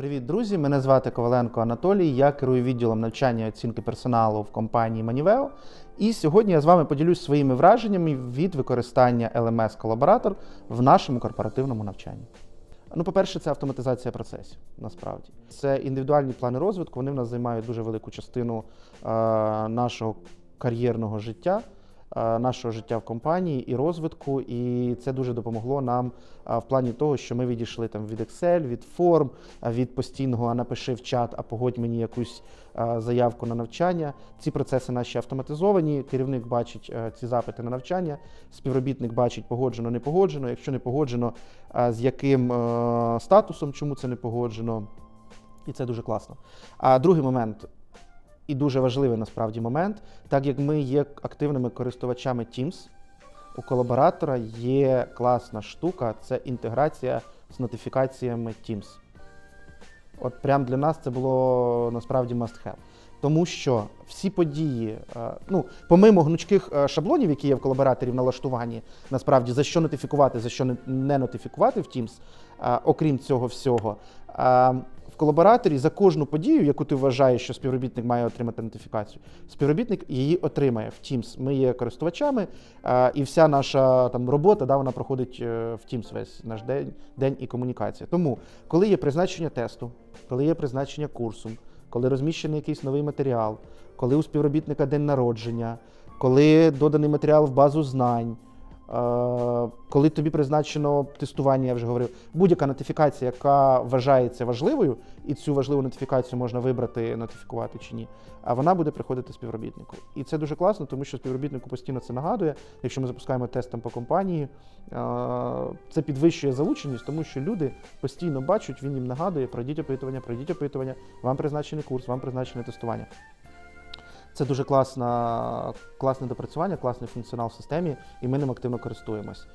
Привіт, друзі! Мене звати Коваленко Анатолій. Я керую відділом навчання оцінки персоналу в компанії Maniveo. І сьогодні я з вами поділюсь своїми враженнями від використання LMS Collaborator в нашому корпоративному навчанні. Ну, по-перше, це автоматизація процесів. Насправді це індивідуальні плани розвитку. Вони в нас займають дуже велику частину е, нашого кар'єрного життя, нашого життя в компанії і розвитку. І це дуже допомогло нам е, в плані того, що ми відійшли там від Excel, від форм, е, від постійного а напиши в чат, а погодь мені якусь е, заявку на навчання. Ці процеси наші автоматизовані. Керівник бачить е, ці запити на навчання, співробітник бачить погоджено, не погоджено. Якщо не погоджено, е, з яким е, статусом, чому це не погоджено. І це дуже класно. А другий момент, і дуже важливий насправді момент, так як ми є активними користувачами Teams, у колаборатора є класна штука це інтеграція з нотифікаціями Teams. От прям для нас це було насправді must have. Тому що всі події, е, ну, помимо гнучких е, шаблонів, які є в колабораторі в налаштуванні, насправді за що нотифікувати, за що не- нотифікувати в Teams, е, окрім цього всього, е, в колабораторі за кожну подію, яку ти вважаєш, що співробітник має отримати нотифікацію, співробітник її отримає в Teams. Ми є користувачами, і вся наша там робота да, вона проходить е, в Teams весь наш день, день і комунікація. Тому, коли є призначення тесту, коли є призначення курсу, коли розміщений якийсь новий матеріал, коли у співробітника день народження, коли доданий матеріал в базу знань. Коли тобі призначено тестування, я вже говорив, будь-яка нотифікація, яка вважається важливою, і цю важливу нотифікацію можна вибрати, нотифікувати чи ні, а вона буде приходити співробітнику. І це дуже класно, тому що співробітнику постійно це нагадує. Якщо ми запускаємо тест там по компанії, це підвищує залученість, тому що люди постійно бачать, він їм нагадує, пройдіть опитування, пройдіть опитування, вам призначений курс, вам призначене тестування. Це дуже класна, класне допрацювання, класний функціонал в системі, і ми ним активно користуємось.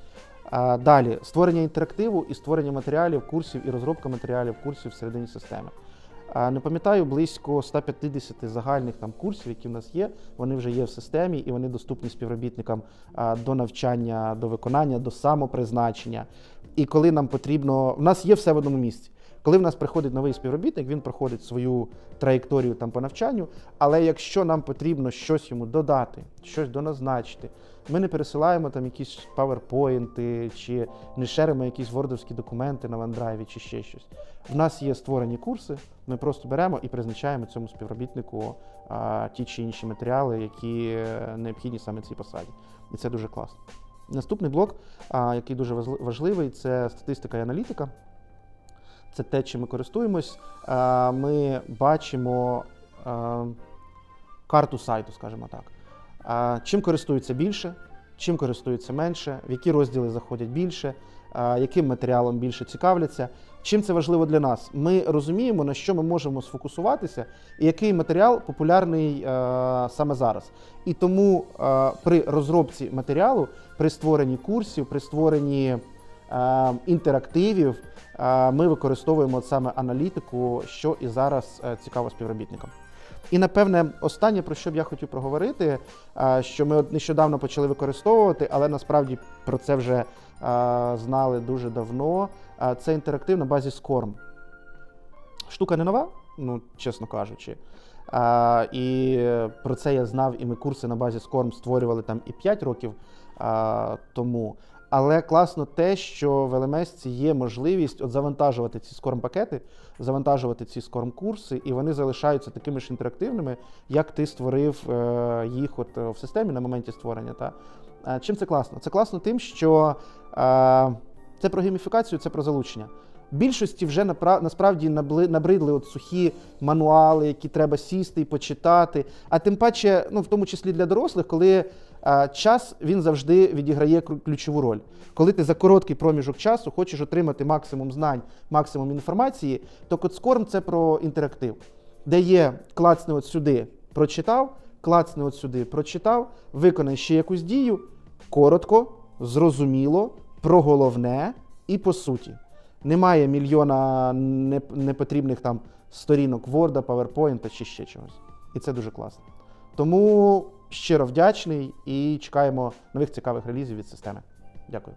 Далі створення інтерактиву і створення матеріалів, курсів і розробка матеріалів курсів всередині системи. Не пам'ятаю, близько 150 загальних там курсів, які в нас є. Вони вже є в системі і вони доступні співробітникам до навчання, до виконання, до самопризначення. І коли нам потрібно, в нас є все в одному місці. Коли в нас приходить новий співробітник, він проходить свою траєкторію там по навчанню. Але якщо нам потрібно щось йому додати, щось доназначити, ми не пересилаємо там якісь паверпоінти чи не шеримо якісь вордовські документи на вандрайві чи ще щось. В нас є створені курси, ми просто беремо і призначаємо цьому співробітнику а, ті чи інші матеріали, які е, необхідні саме цій посаді. І це дуже класно. Наступний блок, а, який дуже важли- важливий, це статистика і аналітика. Це те, чим ми користуємось. Е, Ми бачимо е, карту сайту, скажімо так. Чим користуються більше, чим користуються менше, в які розділи заходять більше, яким матеріалом більше цікавляться. Чим це важливо для нас? Ми розуміємо, на що ми можемо сфокусуватися, і який матеріал популярний е, саме зараз. І тому е, при розробці матеріалу, при створенні курсів, при створенні е, інтерактивів, ми використовуємо саме аналітику, що і зараз цікаво співробітникам. І напевне, останнє, про що б я хотів проговорити, е, що ми нещодавно почали використовувати, але насправді про це вже е, знали дуже давно. е, Це інтерактив на базі SCORM. Штука не нова, ну чесно кажучи. А, і про це я знав, і ми курси на базі SCORM створювали там і 5 років а, тому. Але класно те, що в LMS є можливість от завантажувати ці скорм пакети, завантажувати ці скорм курси, і вони залишаються такими ж інтерактивними, як ти створив е, їх от е, в системі на моменті створення. Та. Е, чим це класно? Це класно тим, що це про гейміфікацію, це про залучення. Більшості вже насправді набридли от сухі мануали, які треба сісти і почитати. А тим паче, ну в тому числі для дорослих, коли час він завжди відіграє ключову роль. Коли ти за короткий проміжок часу хочеш отримати максимум знань, максимум інформації, то Котскорм це про інтерактив, де є клацни от сюди, прочитав, клацни от сюди, прочитав, виконай ще якусь дію, коротко, зрозуміло, про головне і по суті. Немає мільйона непотрібних там сторінок Word, PowerPoint чи ще чогось. І це дуже класно. Тому щиро вдячний і чекаємо нових цікавих релізів від системи. Дякую.